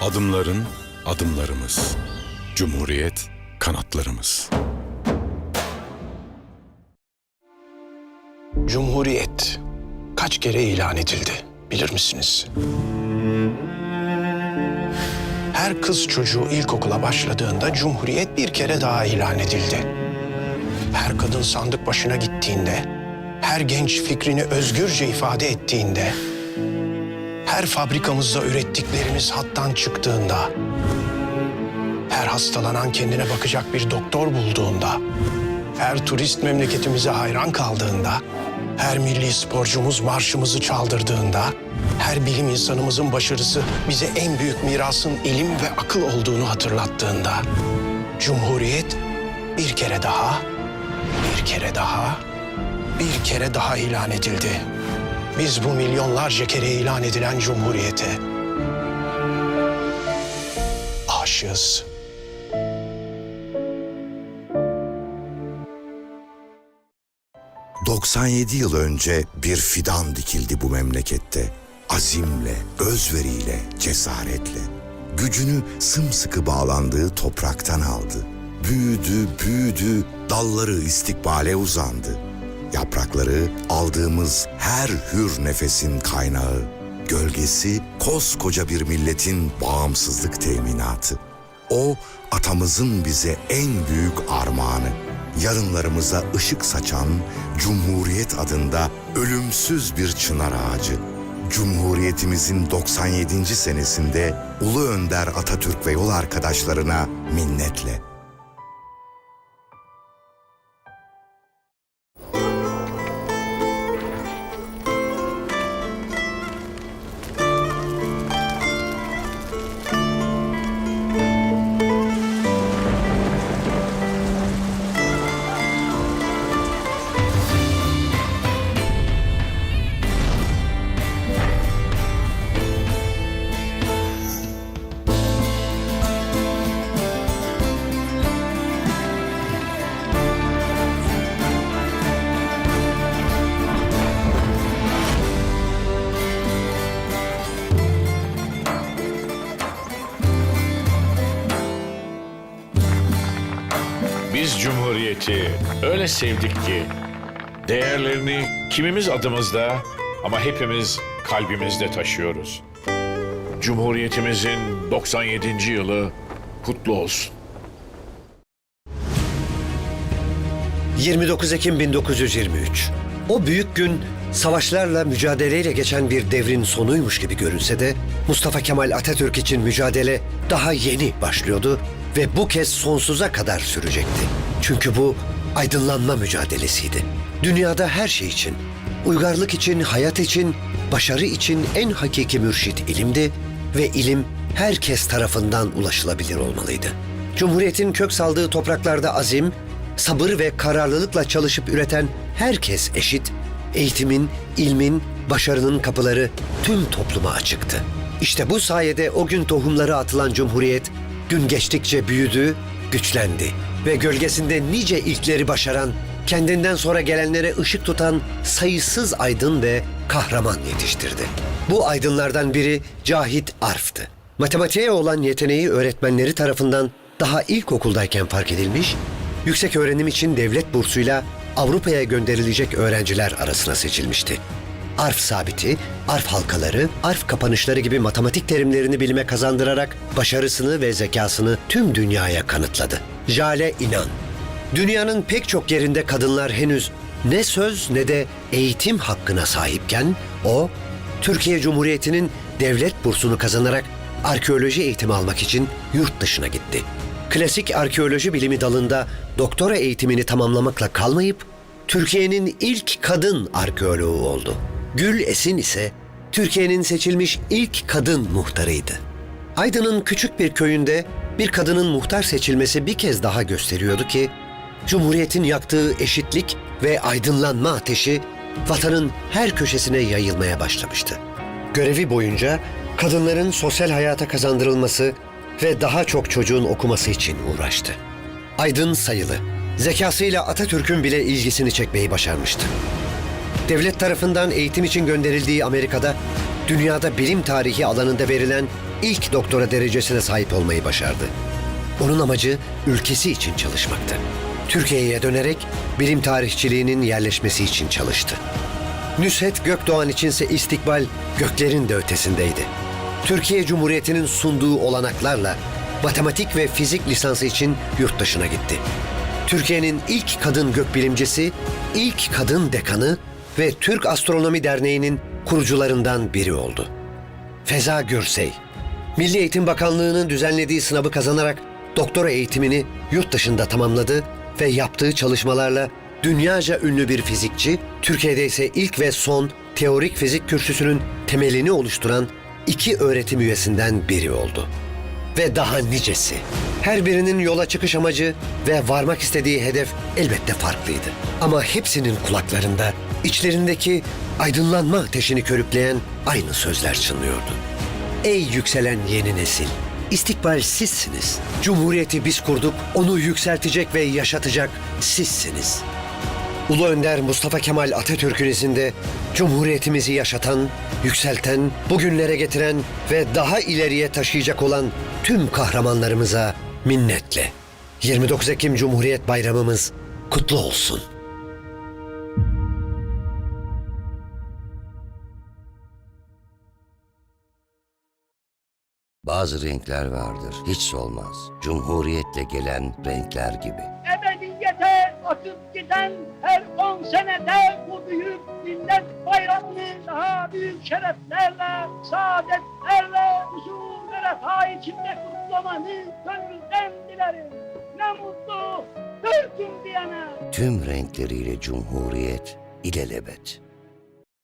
Adımların adımlarımız. Cumhuriyet kanatlarımız. Cumhuriyet kaç kere ilan edildi bilir misiniz? Her kız çocuğu ilkokula başladığında Cumhuriyet bir kere daha ilan edildi. Her kadın sandık başına gittiğinde, her genç fikrini özgürce ifade ettiğinde, her fabrikamızda ürettiklerimiz hattan çıktığında, her hastalanan kendine bakacak bir doktor bulduğunda, her turist memleketimize hayran kaldığında, her milli sporcumuz marşımızı çaldırdığında, her bilim insanımızın başarısı bize en büyük mirasın ilim ve akıl olduğunu hatırlattığında, Cumhuriyet bir kere daha, bir kere daha, bir kere daha ilan edildi. Biz bu milyonlarca kere ilan edilen Cumhuriyete aşığız. — 97 yıl önce bir fidan dikildi bu memlekette. Azimle, özveriyle, cesaretle. Gücünü sımsıkı bağlandığı topraktan aldı. Büyüdü, büyüdü, dalları istikbale uzandı. Yaprakları aldığımız her hür nefesin kaynağı. Gölgesi koskoca bir milletin bağımsızlık teminatı. O atamızın bize en büyük armağanı. Yarınlarımıza ışık saçan Cumhuriyet adında ölümsüz bir çınar ağacı. Cumhuriyetimizin 97. senesinde Ulu Önder Atatürk ve yol arkadaşlarına minnetle. Biz Cumhuriyeti öyle sevdik ki değerlerini kimimiz adımızda ama hepimiz kalbimizde taşıyoruz. Cumhuriyetimizin 97. yılı kutlu olsun. 29 Ekim 1923. O büyük gün savaşlarla mücadeleyle geçen bir devrin sonuymuş gibi görünse de Mustafa Kemal Atatürk için mücadele daha yeni başlıyordu ve bu kez sonsuza kadar sürecekti. Çünkü bu aydınlanma mücadelesiydi. Dünyada her şey için, uygarlık için, hayat için, başarı için en hakiki mürşit ilimdi ve ilim herkes tarafından ulaşılabilir olmalıydı. Cumhuriyetin kök saldığı topraklarda azim, sabır ve kararlılıkla çalışıp üreten herkes eşit, eğitimin, ilmin, başarının kapıları tüm topluma açıktı. İşte bu sayede o gün tohumları atılan Cumhuriyet gün geçtikçe büyüdü, güçlendi ve gölgesinde nice ilkleri başaran, kendinden sonra gelenlere ışık tutan sayısız aydın ve kahraman yetiştirdi. Bu aydınlardan biri Cahit Arf'tı. Matematiğe olan yeteneği öğretmenleri tarafından daha ilkokuldayken fark edilmiş, yüksek öğrenim için devlet bursuyla Avrupa'ya gönderilecek öğrenciler arasına seçilmişti. Arf sabiti, arf halkaları, arf kapanışları gibi matematik terimlerini bilime kazandırarak başarısını ve zekasını tüm dünyaya kanıtladı. Jale İnan Dünyanın pek çok yerinde kadınlar henüz ne söz ne de eğitim hakkına sahipken o Türkiye Cumhuriyeti'nin devlet bursunu kazanarak arkeoloji eğitimi almak için yurt dışına gitti. Klasik arkeoloji bilimi dalında doktora eğitimini tamamlamakla kalmayıp Türkiye'nin ilk kadın arkeoloğu oldu. Gül Esin ise Türkiye'nin seçilmiş ilk kadın muhtarıydı. Aydın'ın küçük bir köyünde bir kadının muhtar seçilmesi bir kez daha gösteriyordu ki Cumhuriyet'in yaktığı eşitlik ve aydınlanma ateşi vatanın her köşesine yayılmaya başlamıştı. Görevi boyunca kadınların sosyal hayata kazandırılması ve daha çok çocuğun okuması için uğraştı. Aydın sayılı, zekasıyla Atatürk'ün bile ilgisini çekmeyi başarmıştı. Devlet tarafından eğitim için gönderildiği Amerika'da dünyada bilim tarihi alanında verilen ilk doktora derecesine sahip olmayı başardı. Onun amacı ülkesi için çalışmaktı. Türkiye'ye dönerek bilim tarihçiliğinin yerleşmesi için çalıştı. Nüshet Gökdoğan içinse istikbal göklerin de ötesindeydi. Türkiye Cumhuriyeti'nin sunduğu olanaklarla matematik ve fizik lisansı için yurt dışına gitti. Türkiye'nin ilk kadın gökbilimcisi, ilk kadın dekanı ve Türk Astronomi Derneği'nin kurucularından biri oldu. Feza Gürsey, Milli Eğitim Bakanlığı'nın düzenlediği sınavı kazanarak doktora eğitimini yurt dışında tamamladı ve yaptığı çalışmalarla dünyaca ünlü bir fizikçi, Türkiye'de ise ilk ve son teorik fizik kürsüsünün temelini oluşturan iki öğretim üyesinden biri oldu. Ve daha nicesi. Her birinin yola çıkış amacı ve varmak istediği hedef elbette farklıydı. Ama hepsinin kulaklarında içlerindeki aydınlanma ateşini körükleyen aynı sözler çınlıyordu. Ey yükselen yeni nesil! İstikbal sizsiniz. Cumhuriyeti biz kurduk, onu yükseltecek ve yaşatacak sizsiniz. Ulu Önder Mustafa Kemal Atatürk'ün izinde Cumhuriyetimizi yaşatan, yükselten, bugünlere getiren ve daha ileriye taşıyacak olan tüm kahramanlarımıza minnetle. 29 Ekim Cumhuriyet Bayramımız kutlu olsun. Bazı renkler vardır, hiç solmaz. Cumhuriyetle gelen renkler gibi. Akıp giden her on senede bu büyük millet bayramını daha büyük şereflerle, saadetlerle, huzur ve refah içinde kutlamanı gönülden dilerim. Ne mutlu Türk'üm diyene. Tüm renkleriyle Cumhuriyet ilelebet.